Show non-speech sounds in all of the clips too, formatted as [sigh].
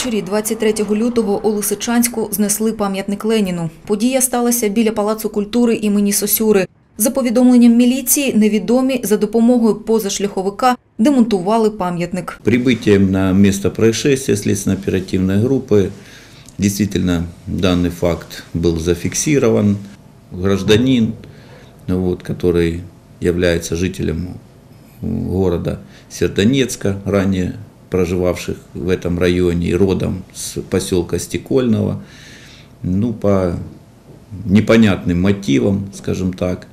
Увечері 23 лютого у Лисичанську знесли пам'ятник Леніну. Подія сталася біля Палацу культури імені Сосюри. За повідомленням міліції, невідомі за допомогою позашляховика демонтували пам'ятник. Прибытием на место происшествия следственно-оперативной группы действительно данный факт был зафиксирован. Гражданин, ну вот, который является жителем города Сердонецка, ранее проживавших в этом районе и родом с поселка Стекольного, ну, по непонятным мотивам, скажем так,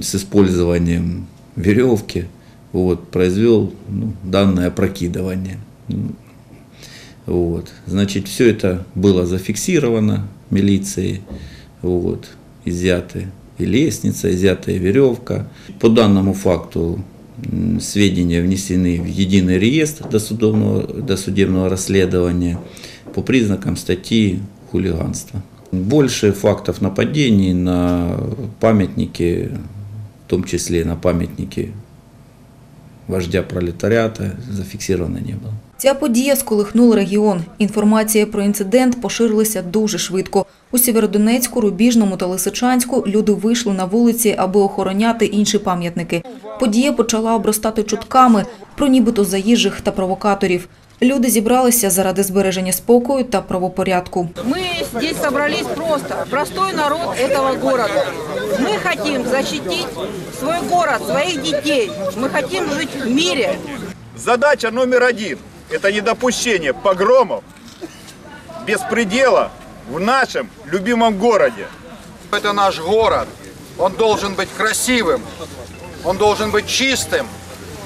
с использованием веревки, вот, произвел ну, данное опрокидывание. М, Вот. Значит, все это было зафиксировано милицией, вот, изъяты и лестница, изъятая веревка. По данному факту сведения внесены в единый реестр досудебного, досудебного расследования по признакам статьи хулиганства. Больше фактов нападений на памятники, в том числе на памятники вождя пролетариата, зафиксировано не было. Ця подія сколихнула регіон. Інформація про інцидент поширилася дуже швидко. У Сєвєродонецьку, Рубіжному та Лисичанську люди вийшли на вулиці, аби охороняти інші пам'ятники. Подія почала обростати чутками про нібито заїжджих та провокаторів. Люди зібралися заради збереження спокою та правопорядку. Мы здесь собрались просто, простой народ этого города. Мы хотим защитить свой город, своих детей. Мы хотим жить в мире. Задача номер один – это недопущение погромов, беспредела в нашем любимом городе. Это наш город. Он должен быть красивым. Он должен быть чистым.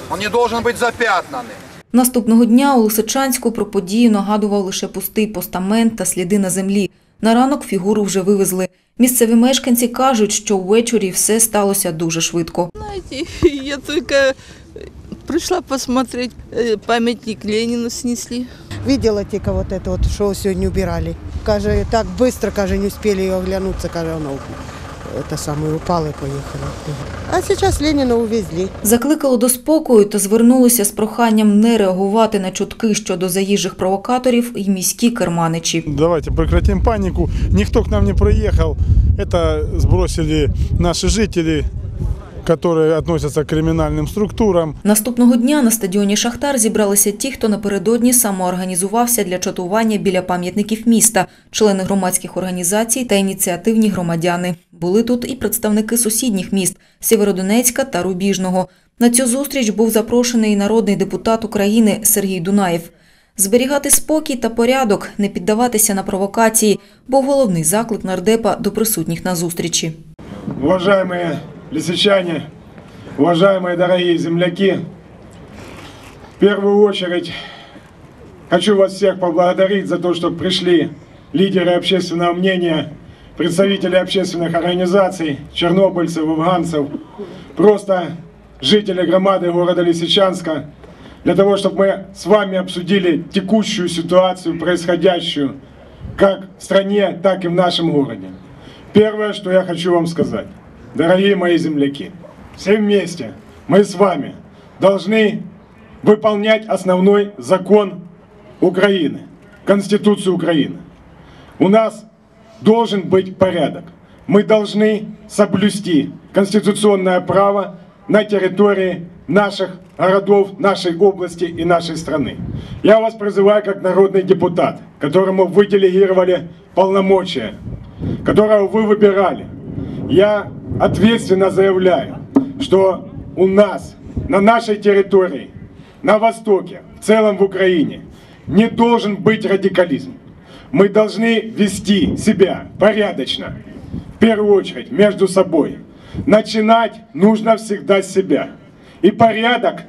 Он не должен быть запятнанным. Наступного дня у Лисичанську про подію нагадував лише пустий постамент та сліди на землі. На ранок фігуру вже вивезли. Місцеві мешканці кажуть, що ввечері все сталося дуже швидко. Знаете, [laughs] я только пришла посмотреть, э, памятник Ленину снесли. Видела тільки вот это вот, що сьогодні убирали. Каже, так быстро, каже, не успели ее оглянуться, каже, воно это самое упало и поехала. А сейчас Ленина увезли. Закликали до спокою та звернулися з проханням не реагувати на чутки щодо заїжджих провокаторів і міські керманичі. Давайте прекратим панику. Никто к нам не приехал. Это сбросили наши жители, которые относятся к криминальным структурам. Наступного дня на стадіоні Шахтар зібралися ті, хто напередодні самоорганізувався для чатування біля пам'ятників міста, члени громадських організацій та ініціативні громадяни. Були тут і представники сусідніх міст Сєвєродонецька та Рубіжного. На цю зустріч був запрошений народний депутат України Сергій Дунаєв. Зберігати спокій та порядок, не піддаватися на провокації, був головний заклик нардепа до присутніх на зустрічі. Уважаемые лисичане, уважаемые дорогие земляки, в первую очередь хочу вас всех поблагодарить за то, что пришли лидеры общественного мнения, представители общественных организаций, чернобыльцев, афганцев, просто жители громады города Лисичанска, для того, чтобы мы с вами обсудили текущую ситуацию, происходящую как в стране, так и в нашем городе. Первое, что я хочу вам сказать, дорогие мои земляки, все вместе мы с вами должны выполнять основной закон Украины, Конституцию Украины. У нас должен быть порядок. Мы должны соблюсти конституционное право на территории наших городов, нашей области и нашей страны. Я вас призываю как народный депутат, которому вы делегировали полномочия, которого вы выбирали. Я ответственно заявляю, что у нас, на нашей территории, на Востоке, в целом в Украине, не должен быть радикализм. Мы должны вести себя порядочно, в первую очередь, между собой. Начинать нужно всегда с себя. И порядок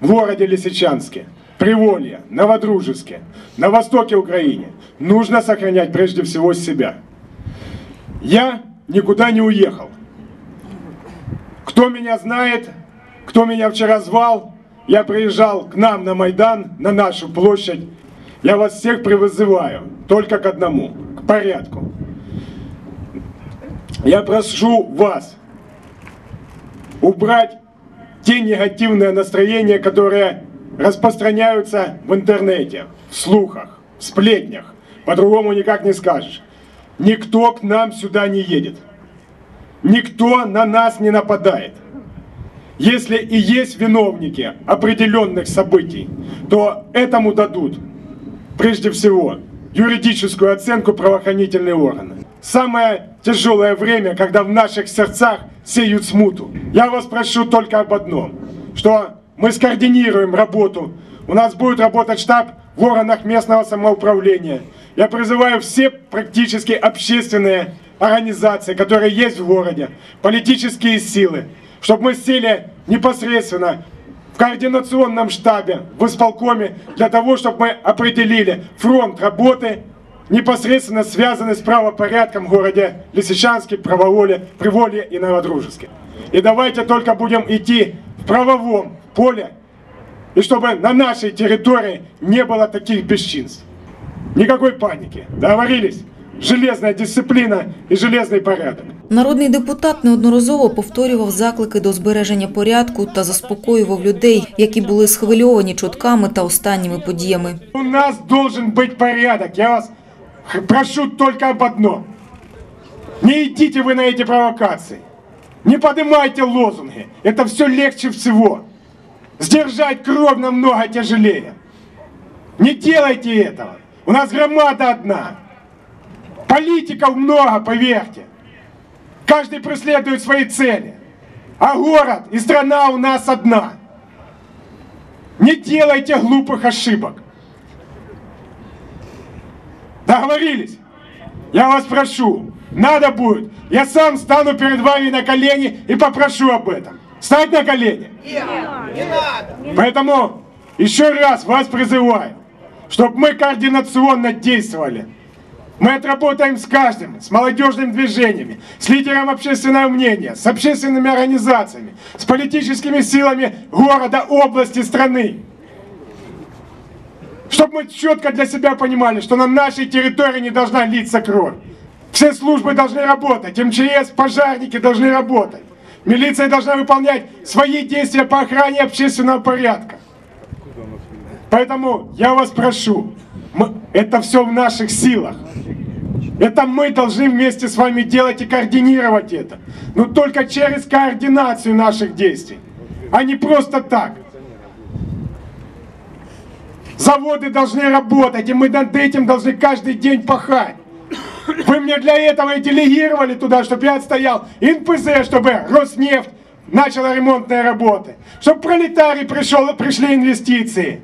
в городе Лисичанске, Приволье, Новодружеске, на востоке Украины нужно сохранять прежде всего себя. Я никуда не уехал. Кто меня знает, кто меня вчера звал, я приезжал к нам на Майдан, на нашу площадь. Я вас всех призываю только к одному, к порядку. Я прошу вас убрать те негативные настроения, которые распространяются в интернете, в слухах, в сплетнях. По-другому никак не скажешь. Никто к нам сюда не едет. Никто на нас не нападает. Если и есть виновники определенных событий, то этому дадут, прежде всего, юридическую оценку правоохранительные органы. Самое тяжелое время, когда в наших сердцах сеют смуту. Я вас прошу только об одном, что мы скоординируем работу. У нас будет работать штаб в органах местного самоуправления. Я призываю все практически общественные организации, которые есть в городе, политические силы, чтобы мы сели непосредственно в координационном штабе, в исполкоме, для того, чтобы мы определили фронт работы, непосредственно связанный с правопорядком в городе Лисичанске, Правоволе, Приволье и Новодружеске. И давайте только будем идти в правовом поле, и чтобы на нашей территории не было таких бесчинств. Никакой паники. Договорились? Железная дисципліна і железний порядок. Народний депутат неодноразово повторював заклики до збереження порядку та заспокоював людей, які були схвильовані чутками та останніми подіями. У нас должен быть порядок. Я вас х- прошу только об одном. Не идите вы на эти провокации. Не поднимайте лозунги. Это все легче всего. Сдержать кровь намного тяжелее. Не делайте этого. У нас громада одна. Политиков много, поверьте. Каждый преследует свои цели. А город и страна у нас одна. Не делайте глупых ошибок. Договорились? Я вас прошу, надо будет, я сам стану перед вами на колени и попрошу об этом. Стать на колени? Поэтому еще раз вас призываю, чтобы мы координационно действовали. Мы отработаем с каждым, с молодежными движениями, с лидером общественного мнения, с общественными организациями, с политическими силами города, области, страны. Чтобы мы четко для себя понимали, что на нашей территории не должна литься кровь. Все службы должны работать, МЧС, пожарники должны работать. Милиция должна выполнять свои действия по охране общественного порядка. Поэтому я вас прошу, мы- это все в наших силах. Это мы должны вместе с вами делать и координировать это. Но только через координацию наших действий, а не просто так. Заводы должны работать, и мы над этим должны каждый день пахать. Вы мне для этого и делегировали туда, чтобы я отстоял НПЗ, чтобы Роснефть начала ремонтные работы, чтобы пролетарий пришел, пришли инвестиции,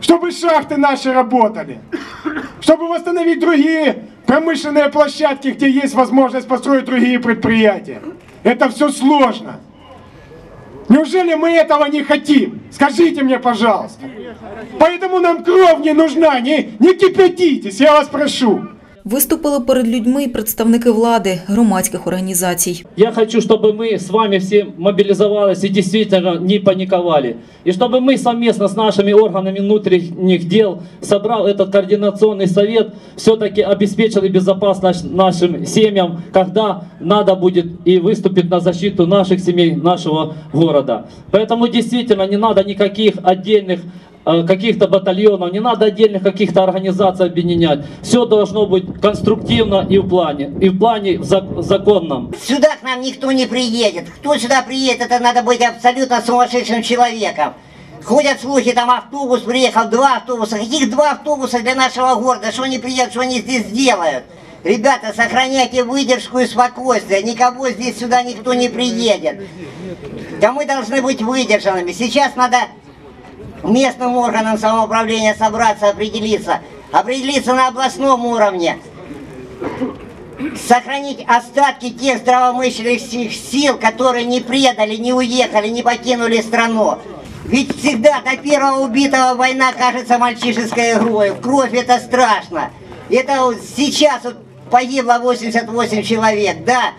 чтобы шахты наши работали, чтобы восстановить другие промышленные площадки, где есть возможность построить другие предприятия. Это все сложно. Неужели мы этого не хотим? Скажите мне, пожалуйста. Поэтому нам кровь не нужна, не, не кипятитесь, я вас прошу. Виступили перед людьми і представники влади, громадських організацій. Я хочу, чтобы мы с вами все мобилизовались и действительно не паниковали. И чтобы мы совместно с нашими органами внутренних дел собрал этот координационный совет, все-таки обеспечили безопасность нашим семьям, когда надо будет и выступить на защиту наших семей, нашего города. Поэтому действительно не надо никаких отдельных э, каких-то батальонов, не надо отдельных каких-то организаций объединять. Все должно быть конструктивно и в плане, и в плане зак- законном. Сюда к нам никто не приедет. Кто сюда приедет, это надо быть абсолютно сумасшедшим человеком. Ходят слухи, там автобус приехал, два автобуса. Каких два автобуса для нашего города? Что они приедут, что они здесь сделают? Ребята, сохраняйте выдержку и спокойствие. Никого здесь сюда никто не приедет. Да мы должны быть выдержанными. Сейчас надо местным органам самоуправления собраться, определиться. Определиться на областном уровне сохранить остатки тех здравомыслящих сил, которые не предали, не уехали, не покинули страну. Ведь всегда до первого убитого война кажется мальчишеской игрой. Кровь это страшно. Это вот сейчас вот погибло 88 человек, да.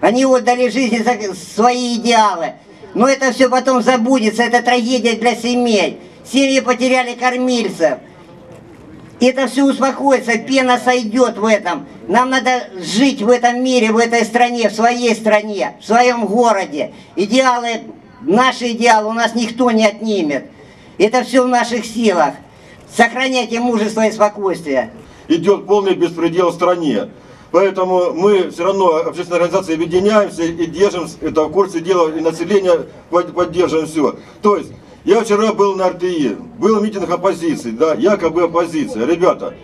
Они отдали жизни за свои идеалы. Но это все потом забудется, это трагедия для семей. Семьи потеряли кормильцев. Это все успокоится, пена сойдет в этом. Нам надо жить в этом мире, в этой стране, в своей стране, в своем городе. Идеалы, наши идеалы у нас никто не отнимет. Это все в наших силах. Сохраняйте мужество и спокойствие. идет полный беспредел в стране. Поэтому мы все равно, общественные организации, объединяемся и держим это в курсе дела, и население под- поддерживаем все. То есть, я вчера был на РТИ, был митинг оппозиции, да, якобы оппозиция. Ребята,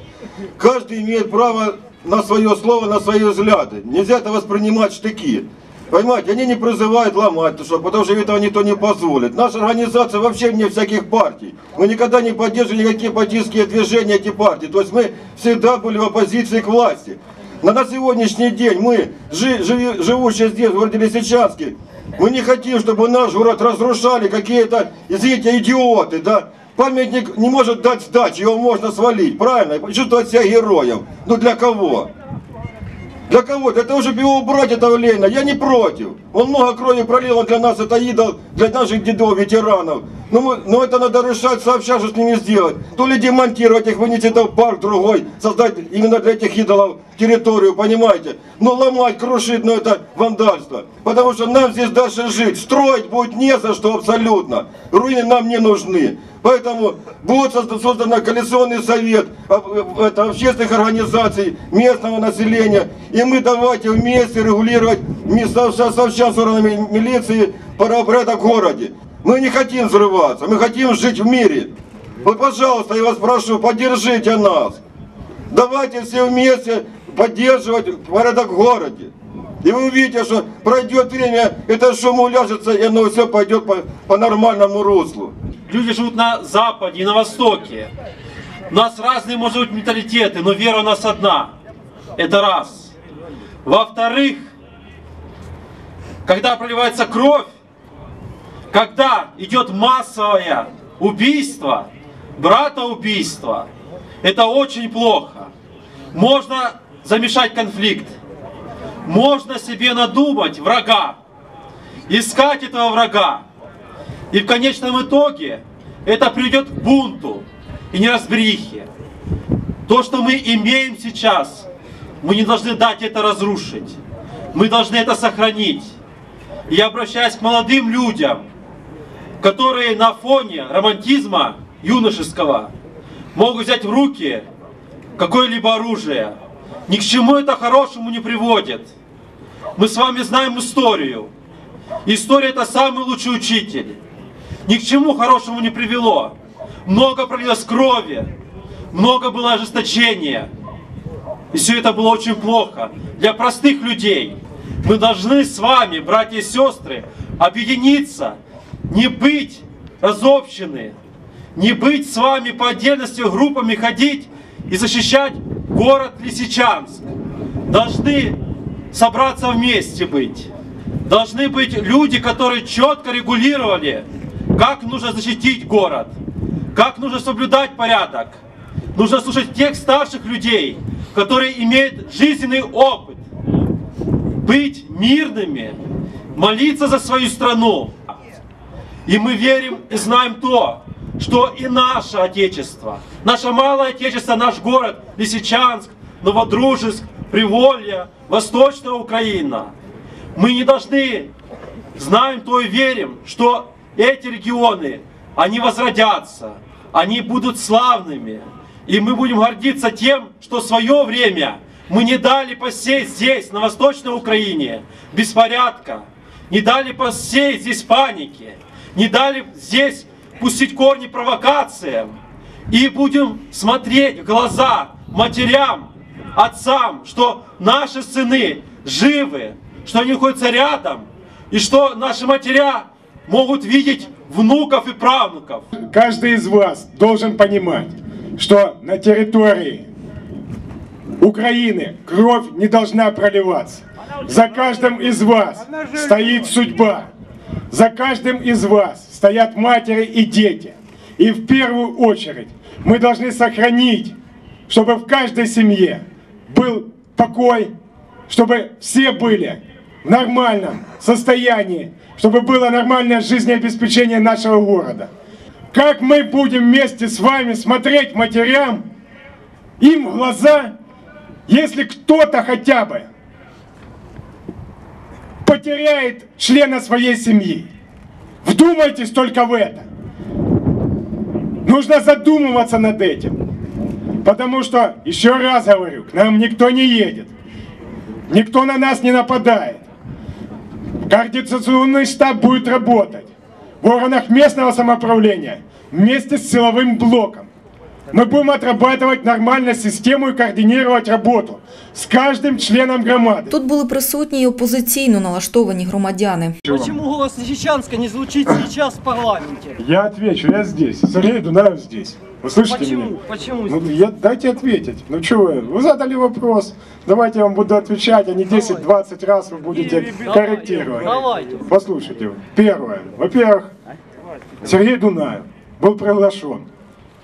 каждый имеет право на свое слово, на свои взгляды. Нельзя это воспринимать штыки. Понимаете, они не призывают ломать, потому что, потому что этого никто не позволит. Наша организация вообще вне всяких партий. Мы никогда не поддерживали никакие политические движения эти партии. То есть мы всегда были в оппозиции к власти. Но на сегодняшний день мы, живущие здесь, в городе Лисичанске, мы не хотим, чтобы наш город разрушали какие-то, извините, идиоты, да. Памятник не может дать сдачи, его можно свалить, правильно? И Чувствовать себя героем. Ну для кого? Для кого? Для того, чтобы его убрать, этого Ленина. Я не против. Он много крови пролил, он для нас это идол, для наших дедов, ветеранов. Но, мы- но это надо решать сообща, что с ними сделать. То ли демонтировать их, вынести это в парк другой, создать именно для этих идолов территорию, понимаете? Но ломать, крушить, ну это вандальство. Потому что нам здесь дальше жить. Строить будет не за что абсолютно. Руины нам не нужны. Поэтому будет созда- создан коалиционный совет э, это, общественных организаций, местного населения. И мы давайте вместе регулировать вместе со, совсем с органами милиции порядок в городе. Мы не хотим взрываться, мы хотим жить в мире. Вот, пожалуйста, я вас прошу, поддержите нас. Давайте все вместе поддерживать порядок в городе. И вы увидите, что пройдет время, это шум уляжется, и оно все пойдет по, по нормальному руслу. Люди живут на Западе и на Востоке. У нас разные, может быть, менталитеты, но вера у нас одна. Это раз. Во-вторых, когда проливается кровь, когда идет массовое убийство, братоубийство, это очень плохо. Можно замешать конфликт. Можно себе надумать врага, искать этого врага. И в конечном итоге это приведет к бунту и неразберихе. То, что мы имеем сейчас, мы не должны дать это разрушить. Мы должны это сохранить. Я обращаюсь к молодым людям, которые на фоне романтизма юношеского могут взять в руки какое-либо оружие. Ни к чему это хорошему не приводит. Мы с вами знаем историю. История это самый лучший учитель. Ни к чему хорошему не привело. Много пролилось крови, много было ожесточения. И все это было очень плохо для простых людей. Мы должны с вами, братья и сестры, объединиться, не быть разобщены, не быть с вами по отдельности группами ходить и защищать город Лисичанск. Должны собраться вместе быть. Должны быть люди, которые четко регулировали, как нужно защитить город, как нужно соблюдать порядок. Нужно слушать тех старших людей, которые имеют жизненный опыт. Быть мирными, молиться за свою страну. И мы верим и знаем то, что и наше Отечество, наше малое Отечество, наш город Лисичанск, Новодружеск, Приволье, Восточная Украина, мы не должны, знаем то и верим, что эти регионы, они возродятся, они будут славными. И мы будем гордиться тем, что в свое время мы не дали посеять здесь, на Восточной Украине, беспорядка, не дали посеять здесь паники, не дали здесь пустить корни провокациям. И будем смотреть в глаза матерям, отцам, что наши сыны живы, что они находятся рядом, и что наши матеря могут видеть внуков и правнуков. Каждый из вас должен понимать, что на территории Украины кровь не должна проливаться. За каждым из вас стоит судьба. За каждым из вас стоят матери и дети. И в первую очередь мы должны сохранить, чтобы в каждой семье был покой, чтобы все были в нормальном состоянии, чтобы было нормальное жизнеобеспечение нашего города. Как мы будем вместе с вами смотреть матерям им в глаза, если кто-то хотя бы потеряет члена своей семьи? Вдумайтесь только в это. Нужно задумываться над этим. Потому что, еще раз говорю, к нам никто не едет. Никто на нас не нападает. Координационный штаб будет работать в органах местного самоуправления вместе с силовым блоком. Мы будем отрабатывать нормально систему и координировать работу с каждым членом громады. Тут були присутні й опозиційно налаштовані громадяни. Почему голос Лисичанска не звучит сейчас в парламенте? Я отвечу, я здесь. Сергей Дунаев здесь. Вы слышите Почему? меня? Почему Ну, здесь? я, дайте ответить. Ну что вы, вы задали вопрос. Давайте я вам буду отвечать, а не 10-20 раз вы будете корректировать. Давайте. Послушайте, первое. Во-первых, Сергей Дунаев был приглашен,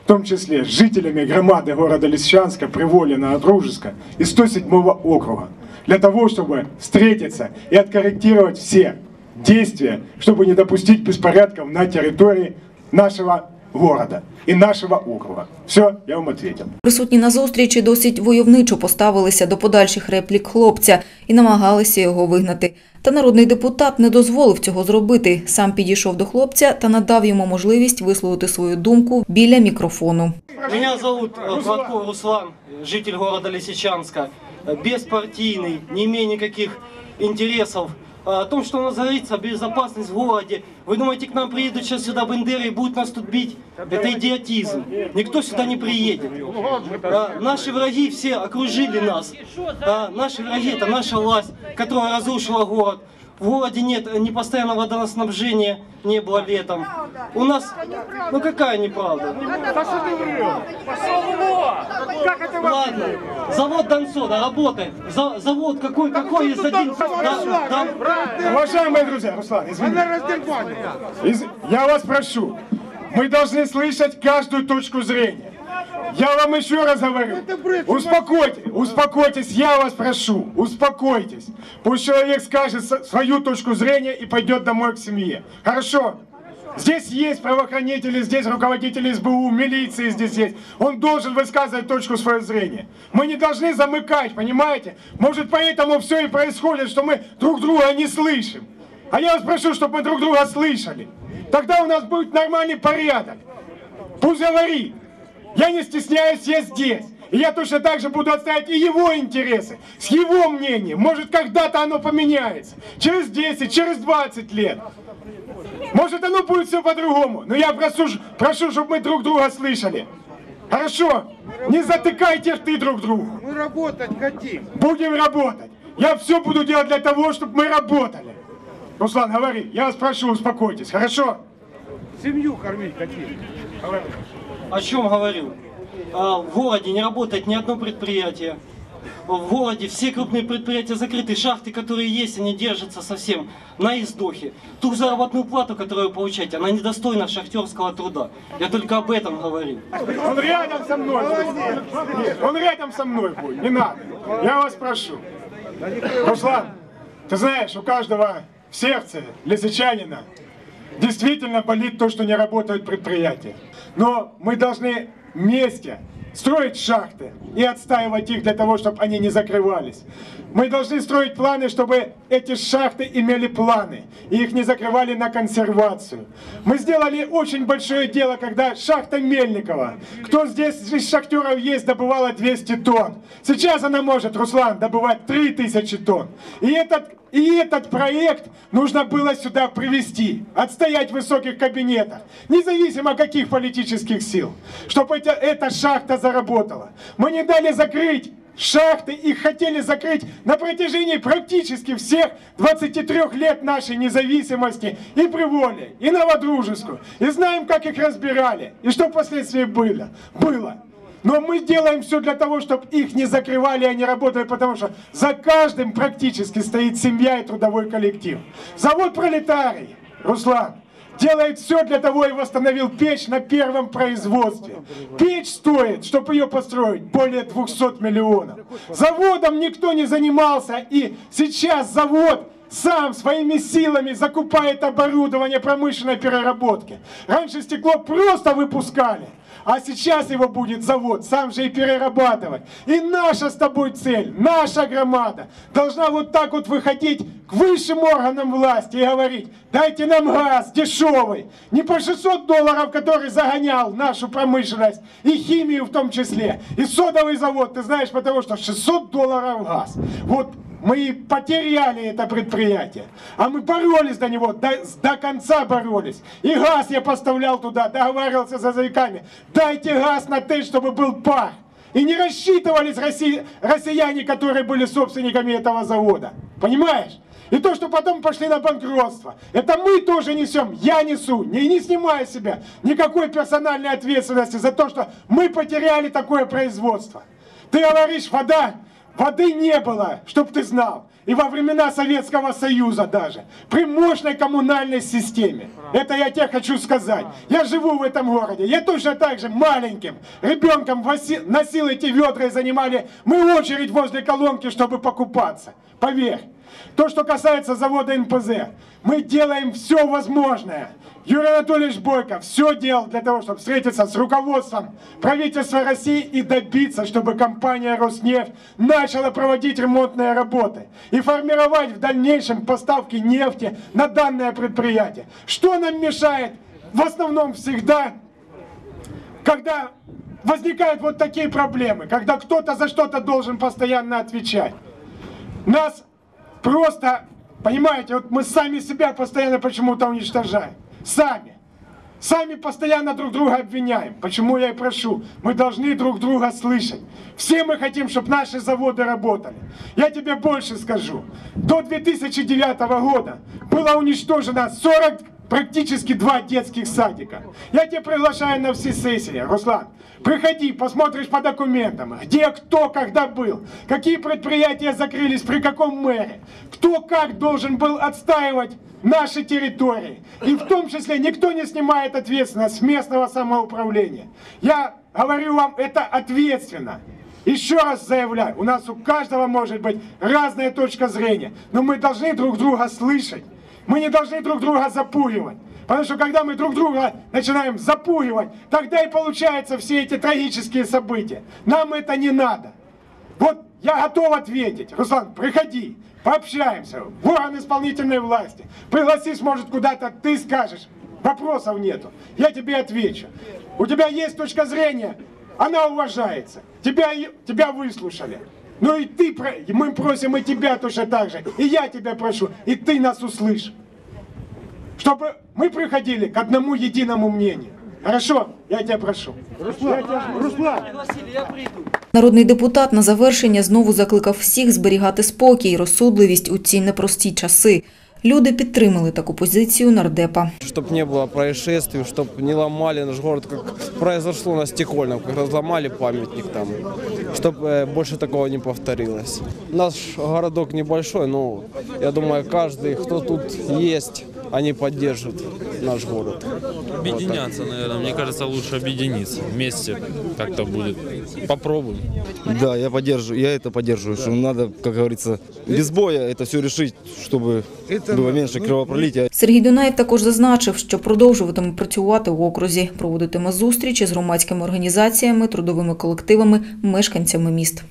в том числе жителями громады города Лисичанска, Приволина, Отружеска и 107 округа, для того, чтобы встретиться и откорректировать все действия, чтобы не допустить беспорядков на территории нашего города и нашего округа. Все, я вам ответил. Присутні на зустрічі досить войовничо поставилися до подальших реплік хлопця і намагалися його вигнати. Та народний депутат не дозволив цього зробити. Сам підійшов до хлопця та надав йому можливість висловити свою думку біля мікрофону. Меня зовут э, Гладко Руслан, житель города Лисичанска, э, беспартийный, не имея никаких интересов. О том, что у нас говорится, безопасность в городе. Вы думаете, к нам приедут сейчас сюда бандеры и будут нас тут бить? Это идиотизм. Никто сюда не приедет. А, Наши враги все окружили нас. А, Наши враги это наша власть, которая разрушила город. В городе нет ни постоянного водоснабжения, не было летом. У нас, ну какая неправда? Ладно, завод Донцода работает. За- завод какой, какой из один... Да, да. Уважаемые друзья, Руслан, извините. Из- Я вас прошу, мы должны слышать каждую точку зрения. Я вам еще раз говорю, успокойтесь, успокойтесь, я вас прошу, успокойтесь. Пусть человек скажет свою точку зрения и пойдет домой к семье. Хорошо? Здесь есть правоохранители, здесь руководители СБУ, милиции здесь есть. Он должен высказывать точку своего зрения. Мы не должны замыкать, понимаете? Может, поэтому все и происходит, что мы друг друга не слышим. А я вас прошу, чтобы мы друг друга слышали. Тогда у нас будет нормальный порядок. Пусть говорит. Я не стесняюсь, я здесь. И я точно так же буду отстоять и его интересы, с его мнением. Может, когда-то оно поменяется. Через 10, через 20 лет. Может, оно будет все по-другому. Но я прошу, прошу, чтобы мы друг друга слышали. Хорошо? Не затыкайте рты друг другу. Мы работать хотим. Будем работать. Я все буду делать для того, чтобы мы работали. Руслан, говори. Я вас прошу, успокойтесь. Хорошо? Семью кормить хотим. О чем говорю? А, В городе не работает ни одно предприятие. В городе все крупные предприятия закрыты, шахты, которые есть, они держатся совсем на издохе. Ту заработную плату, которую вы получаете, она недостойна шахтерского труда. Я только об этом говорю. Он рядом со мной он рядом со мной будет. Не надо. Я вас прошу. Руслан, ты знаешь, у каждого в сердце лисичанина действительно болит то, что не работают предприятия. Но мы должны вместе строить шахты и отстаивать их для того, чтобы они не закрывались. Мы должны строить планы, чтобы эти шахты имели планы, и их не закрывали на консервацию. Мы сделали очень большое дело, когда шахта Мельникова, кто здесь из шахтеров есть, добывала 200 тонн. Сейчас она может, Руслан, добывать 3000 тонн. И этот, и этот проект нужно было сюда привести, отстоять в высоких кабинетах, независимо каких политических сил, чтобы эта, эта шахта заработала. Мы не дали закрыть шахты, их хотели закрыть на протяжении практически всех 23 лет нашей независимости и Приволе, и Новодружескую. И знаем, как их разбирали, и что впоследствии было. Было. Но мы делаем все для того, чтобы их не закрывали, и они работали, потому что за каждым практически стоит семья и трудовой коллектив. Завод «Пролетарий», Руслан, делает все для того и восстановил печь на первом производстве. Печь стоит, чтобы ее построить, более 200 миллионов. Заводом никто не занимался, и сейчас завод сам своими силами закупает оборудование промышленной переработки. Раньше стекло просто выпускали. А сейчас его будет завод сам же и перерабатывать. И наша с тобой цель, наша громада должна вот так вот выходить к высшим органам власти и говорить, дайте нам газ дешевый, не по 600 долларов, который загонял нашу промышленность, и химию в том числе, и содовый завод, ты знаешь, потому что 600 долларов газ. Вот мы потеряли это предприятие, а мы боролись до него, до, до конца боролись. И газ я поставлял туда, договаривался за заиками, дайте газ на ТЭЧ, чтобы был пар. И не рассчитывались росси- россияне, которые были собственниками этого завода. Понимаешь? И то, что потом пошли на банкротство, это мы тоже несем, я несу, не, не снимая с себя никакой персональной ответственности за то, что мы потеряли такое производство. Ты говоришь, вода, воды не было, чтоб ты знал. И во времена Советского Союза даже. При мощной коммунальной системе. Это я тебе хочу сказать. Я живу в этом городе. Я точно так же маленьким ребенком носил эти ведра и занимали мы очередь возле колонки, чтобы покупаться. Поверь. То, что касается завода НПЗ, мы делаем все возможное. Юрий Анатольевич Бойко все делал для того, чтобы встретиться с руководством правительства России и добиться, чтобы компания «Роснефть» начала проводить ремонтные работы формировать в дальнейшем поставки нефти на данное предприятие. Что нам мешает в основном всегда, когда возникают вот такие проблемы, когда кто-то за что-то должен постоянно отвечать. Нас просто, понимаете, вот мы сами себя постоянно почему-то уничтожаем. Сами. Сами постоянно друг друга обвиняем. Почему я и прошу, мы должны друг друга слышать. Все мы хотим, чтобы наши заводы работали. Я тебе больше скажу. До 2009 года было уничтожено 40 практически два детских садика. Я тебя приглашаю на все сессии, Руслан. Приходи, посмотришь по документам, где кто когда был, какие предприятия закрылись, при каком мэре, кто как должен был отстаивать наши территории. И в том числе никто не снимает ответственность с местного самоуправления. Я говорю вам, это ответственно. Еще раз заявляю, у нас у каждого может быть разная точка зрения, но мы должны друг друга слышать. Мы не должны друг друга запугивать. Потому что когда мы друг друга начинаем запугивать, тогда и получаются все эти трагические события. Нам это не надо. Вот я готов ответить. Руслан, приходи, пообщаемся. В орган исполнительной власти. Пригласишь, может, куда-то, ты скажешь. Вопросов нету. Я тебе отвечу. У тебя есть точка зрения, она уважается. Тебя, тебя выслушали. Ну и ты, про- и мы просим и тебя точно так же. И я тебя прошу, и ты нас услышь. Чтобы мы приходили к одному единому мнению. Хорошо? Я тебя прошу. Руслан, Руслан. Народний депутат на завершення знову закликав всіх зберігати спокій і розсудливість у ці непрості часи. Люди підтримали таку позицію нардепа. Чтобы не было происшествий, чтобы не ломали наш город, как произошло на Стекольном, как разломали памятник там, чтобы больше такого не повторилось. Наш городок небольшой, но я думаю, каждый, кто тут есть, они поддержат наш город. Объединяться, наверное. Мне кажется, лучше объединиться. Вместе как-то будет. Попробуем. Да, я поддерживаю, я это поддерживаю, что надо, как говорится, без боя это все решить, чтобы было меньше кровопролития. Сергій Дунаєв також зазначив, що продовжуватиме працювати в окрузі, проводитиме зустрічі з громадськими організаціями, трудовими колективами, мешканцями міст.